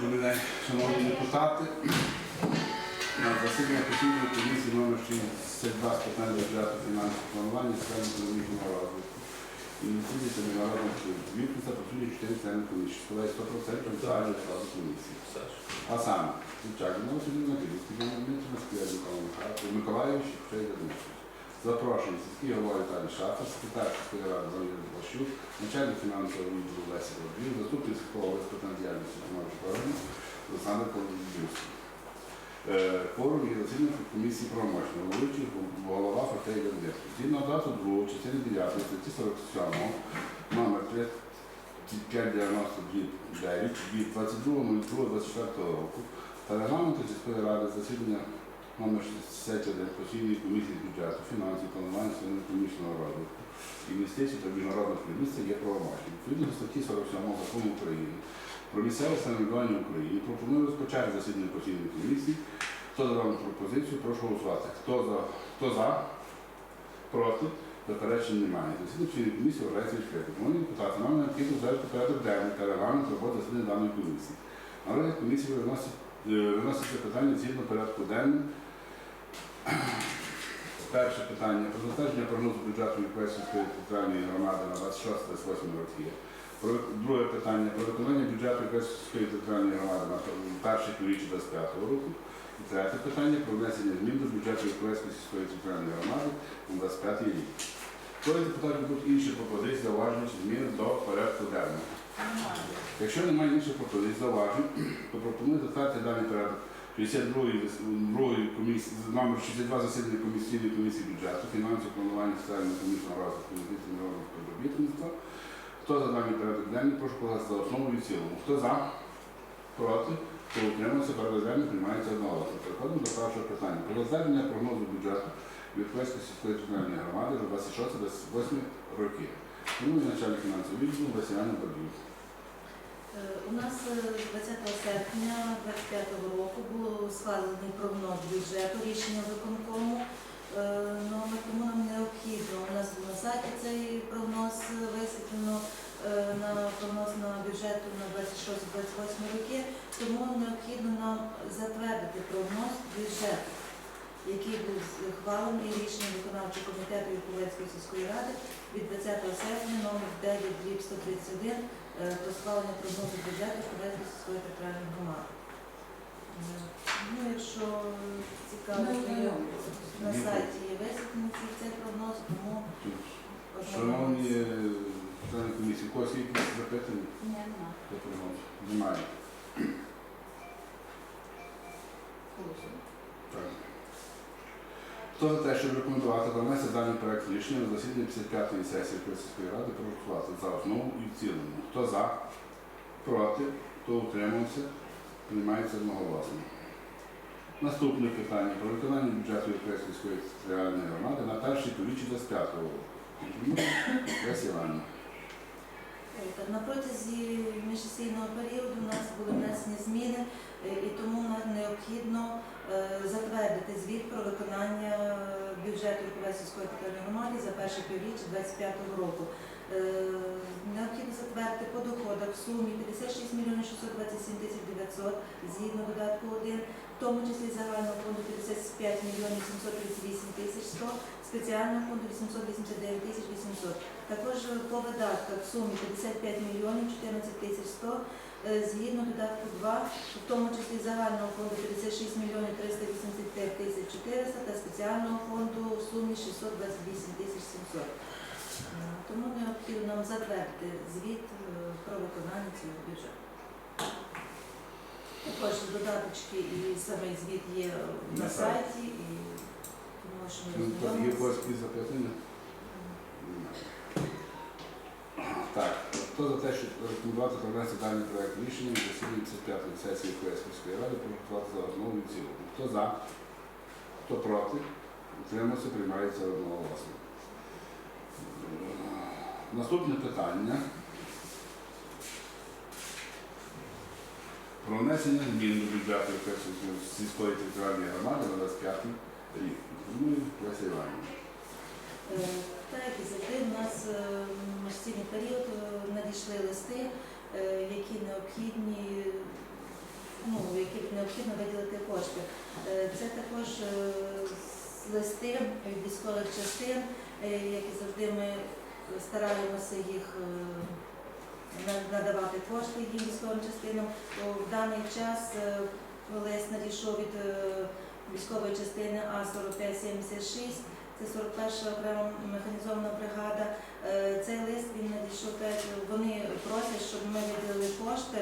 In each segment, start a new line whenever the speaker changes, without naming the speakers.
Добрий шановні депутати. На засідання постійної комісії номер 62 з питань бюджету фінансового планування та економічного розвитку. Інвестиції та міжнародних відповідь працює 4 члени комісії, що складає 100% загального складу комісії. А саме, Дівчак, ну, сьогодні на Київський, Дмитро Миколаївич, Шейда Дмитрович. Запрошені сільський голова Віталій Шафа, секретар сільської ради Валерій Плащук, начальник фінансового відділу Лесі Володвір, заступник сільського питань діяльності виконавчого органу Олександр Колодюбівський. Е, Форум є засідання комісії правомочної, головуючий голова Фатей Гандир. Згідно дату 2 частини 9 статті 47 номер 599 від 22.02.24 року та регламенту сільської ради засідання номер 61 постійної комісії з бюджету, фінансів, планування своєї комісійного розвитку, інвестицій та міжнародних відносин є правомочним. Відповідно до статті 47 закону України про місцеве самоврядування в Україні пропоную розпочати засідання постійної комісії. Хто за дану пропозицію, прошу голосувати. Хто за, хто за? Проти? Заперечень немає. Засідання постійної комісії вважається відкритим. Шановні депутати, нам необхідно взяти порядок денний та регламент роботи засідання даної комісії. Розгляд комісії виносить, е, виноситься питання згідно порядку денному. Перше питання про затвердження прогнозу бюджету Європейської територіальної громади на 26-28 роки. Друге питання про виконання бюджету Європейської територіальної громади на перший півріччя 25 року. І третє питання про внесення змін до бюджету Європейської сільської територіальної громади на 25 рік. Коли депутатів будуть інші пропозиції, зауваження чи зміни до порядку денного. Якщо немає інших пропозицій, зауважень, то пропоную затвердити даний порядок 62-ї комісії, номер 62 засідання комісійної комісії бюджету, фінансового планування соціального комісійного розвитку інвестицій народного співробітництва. Хто за даний порядок денний, прошу проголосувати за основу і в цілому. Хто за? Проти? Хто утримався, порядок денний приймається одноголосно. Переходимо до першого питання. Про затвердження прогнозу бюджету Європейської сільської територіальної громади на 26-28 роки. Тому начальник фінансового відділу Василяна Бабів.
Е, У нас е, 20 серпня 2025 року було схвалений прогноз бюджету рішення виконкому. але тому нам необхідно. У нас на сайті цей прогноз е, висвітлено е, на прогноз на бюджету на 26-28 роки. Тому необхідно нам затвердити бюджету, який був схвалений рішенням виконавчого комітету Юковецької сільської ради від 20 серпня номер 9 131 е, про схвалення прогнозу бюджету Юковецької сільської територіальної громади. Е, Ну, якщо цікаво, то є на сайті є висвітлений цей- цей прогноз, тому
Шановні члени комісії, у когось є якісь запитання?
Ні, нема.
по прогнозу? Немає. Так. Хто за те, щоб рекомендувати донести даний проект рішення на засіданні 55-ї сесії Київської ради, проголосувати за основу і в цілому. Хто за? Проти? Хто утримався? Приймається одноголосно. Наступне питання про виконання бюджету сільської територіальної громади на перший повічі 25 року. Лесі Іванівна.
Е, На протязі міжсесійного періоду у нас були внесені зміни, е, і тому нам необхідно е, затвердити звіт про виконання бюджету Європейської територіальної громади за перше півріччя 2025 року. Необхідно затвердити по доходах в сумі 56 мільйонів 627 тисяч 900 згідно додатку 1, в тому числі загального фонду 55 мільйонів 738 тисяч 100, спеціального фонду 889 тисяч 800. Також по видатках в сумі 55 мільйонів 14 тисяч 100, е, згідно додатку 2, в тому числі загального фонду 56 мільйонів 385 тисяч 400 та спеціального фонду в сумі 628 тисяч 700. Е, Тому необхідно нам затвердити звіт е, про виконання цього бюджету. Також додаточки і самий звіт є на
сайті.
і тому що ми
Ну, Є запитання? Хто за те, щоб рекомендувати провести даний проект рішення на засіданні 55-ї сесії Київської ради, прошу голосувати за основу і в цілому. Хто за? Хто проти? Утримався, приймається одноголосно. Е, Наступне питання. Про внесення змін до бюджету сільської територіальної громади на 25 рік. Ну, Леся Іванівна.
Так, і завжди, у нас е, в міжсільний період е, надійшли листи, е, які необхідні і необхідно виділити кошти. Це також листи від військових частин, е, як і завжди ми стараємося їх надавати кошти їм військовим частинам. В даний час лист надійшов від військової частини А4576, це 41 окрема механізована бригада. Е, Цей лист він надійшов теж. Вони просять, щоб ми виділили кошти,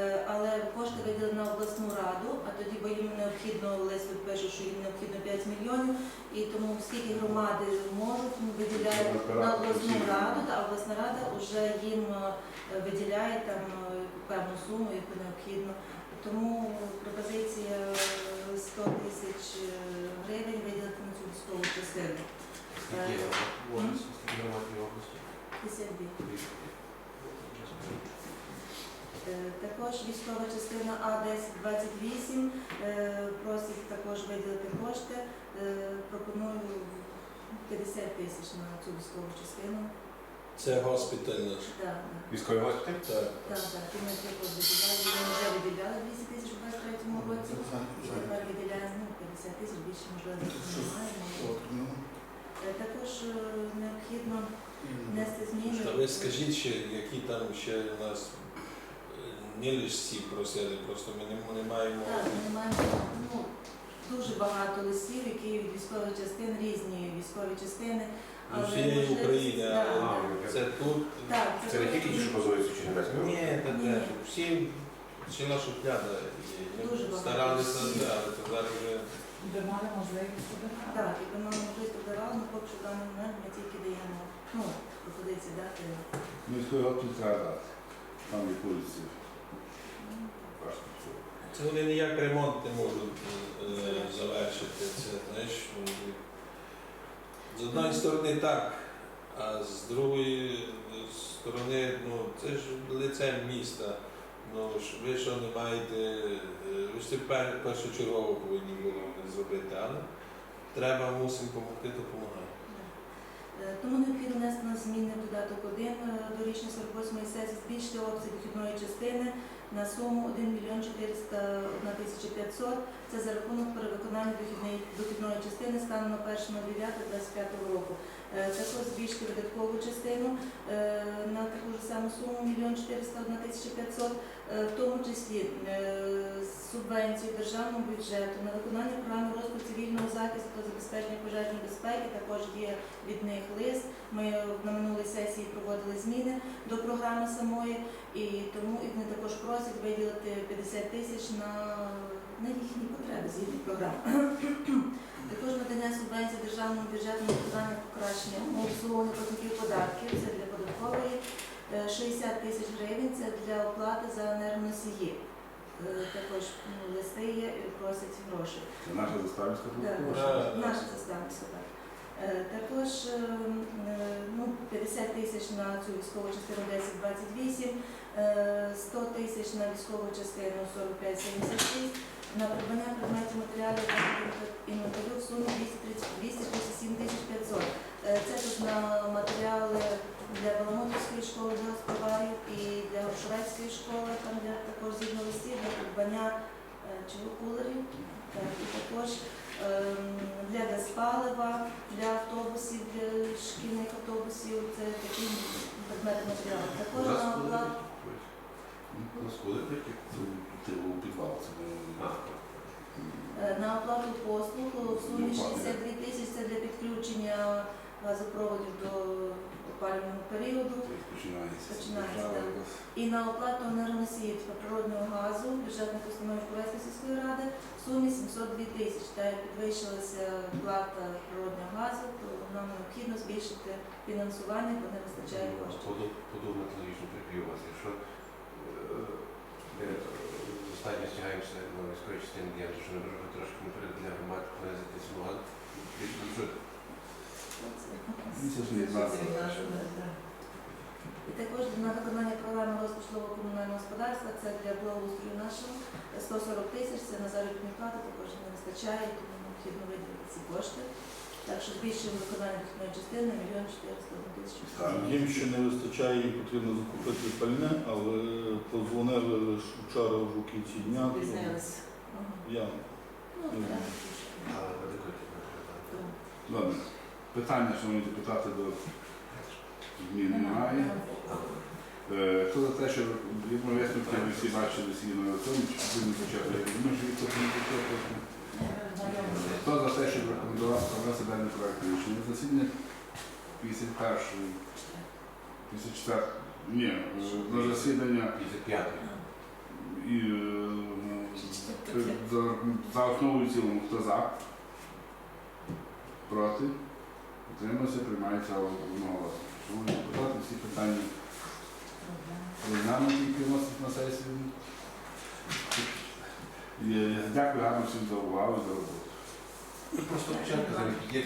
е, але кошти виділили на обласну раду, а тоді, бо їм необхідно лист пише, що їм необхідно 5 мільйонів, і тому скільки громади можуть, ну, виділяють на обласну раду, та обласна рада вже їм е, виділяє там певну суму, яку необхідно. Тому пропозиція е, 100 тисяч е, гривень виділити на цю
Скільки скільки громадів області?
52. Е, Також військова частина А1028 е, просить також виділити кошти. Е, Пропоную 50 тисяч на цю військову частину.
Це госпіталь наш.
Так,
Військовий госпіталь?
Так.
так, так. І ми також виділяли. Ми вже виділяли 200 тисяч у 23-му році. І тепер виділяємо 50 тисяч, більше можливо немає. Е, Також е, необхідно внести зміни.
А ви скажіть ще, які там ще у нас не лише всі просили, просто ми не, не маємо.
Так, ми не маємо ну, дуже багато листів, які від військових частин, різні військові частини. Але можливість-
України,
Так,
а
так.
Це тут.
Так,
Це не тільки ті, що базуються в Чернівецькому?
Ні, це. Всі ціла шухляда.
Дуже багато.
старалися, да, але це зараз вже.
Де мали можливість подавати.
Так, і ми можливість подавали, але поки що в даний момент ми тільки даємо ну, пропозиції дати.
Міської готові треба дати. Там є вулиці.
Це вони ніяк ремонт не можуть е, завершити. Це, знаєш, ну, з одної сторони так, а з другої сторони, ну, це ж лице міста. Ну, ви що не маєте, е, ви ж це пер- першочергово повинні було зробити, але треба, мусимо допомогти, допомагаємо.
Е, Тому необхідно внести на зміни додаток 1 е, до річної 48 сесії, збільшити обсяг дохідної частини на суму 1 мільйон 401 тисяча 500. Це за рахунок перевиконання дохідної, дохідної частини станом на 1.09.25 року. Е, Також збільшити видаткову частину е, на таку ж саму суму 1 мільйон 401 тисяча 500, е, в тому числі е, субвенцію державного бюджету на виконання програми розвитку цивільного захисту забезпечення пожежної безпеки. Також є від них лист. Ми на минулій сесії проводили зміни до програми самої, і тому і вони також просять виділити 50 тисяч на, на їхні потреби згідно програми. Також надання субвенції державному бюджету на покращення обслуговування платників податків. Це для податкової Е, 60 тисяч гривень. Це для оплати за енергоносії. Е, Також ну, листи є і просять гроші.
Це наша заставівська
Так.
Да.
наша заставниця, так. Е, Також е, е, ну, 50 тисяч на цю військову частину 1028, е, 100 тисяч на військову частину 4576, на придбання предметів матеріалів та інвентарю в сумі 237 тисяч 500. Е, Це тут на матеріали для Баламутівської школи для господарів і для Горшовецької школи, там для також згідно листів для придбання е, чого кулерів. І також ем, для диспалива, для автобусів, для шкільних автобусів, це такі предмети матеріали. Також на оплату.
Розходи такі, це у підвал. Це
А,
Е, На оплату послуг у сумі 62 тисячі це для підключення газопроводів до опалювального періоду.
починається.
Починається, так. І на оплату енергоносіїв та природного газу бюджетних установ Ковецької сільської ради в сумі 702 тисячі. Та як підвищилася плата природного газу, то нам необхідно збільшити фінансування, бо не вистачає коштів.
поду- Подумати логічно прикрив вас, якщо е, е, останньо стягаємося на військовій частині, я що не можу трошки наперед для громад понизити смуган.
Не.
І також на виконання програми розвитку житлово-комунального господарства це для благоустрою нашого 140 тисяч, це на заробітні плати, також не вистачає, тому необхідно виділити ці кошти. Так що збільшуємо виконання дохідної частини на 1 401 тисячу.
Їм ще не вистачає, їм потрібно закупити пальне, але позвонили лише вчора в кінці дня. то
Пізнилися.
Я.
Ну, так.
Але питання.
Добре. Питання, шановні депутати, до змін немає. Е, Хто за те, що висновки ви всі бачили всі на цьому, чи будемо почати? Я думаю, що почати. Хто за те, щоб рекомендувати провести даний проект рішення? Засідання 51 54 ні, е, на засідання
55.
і е, за, за основу і в цілому, хто за? Проти? Утримався, приймається одноголосно. Шановні депутати, всі питання розглянуті, які вносять на сесію. Е, Дякую гарно всім за увагу і за роботу.
Просто початку є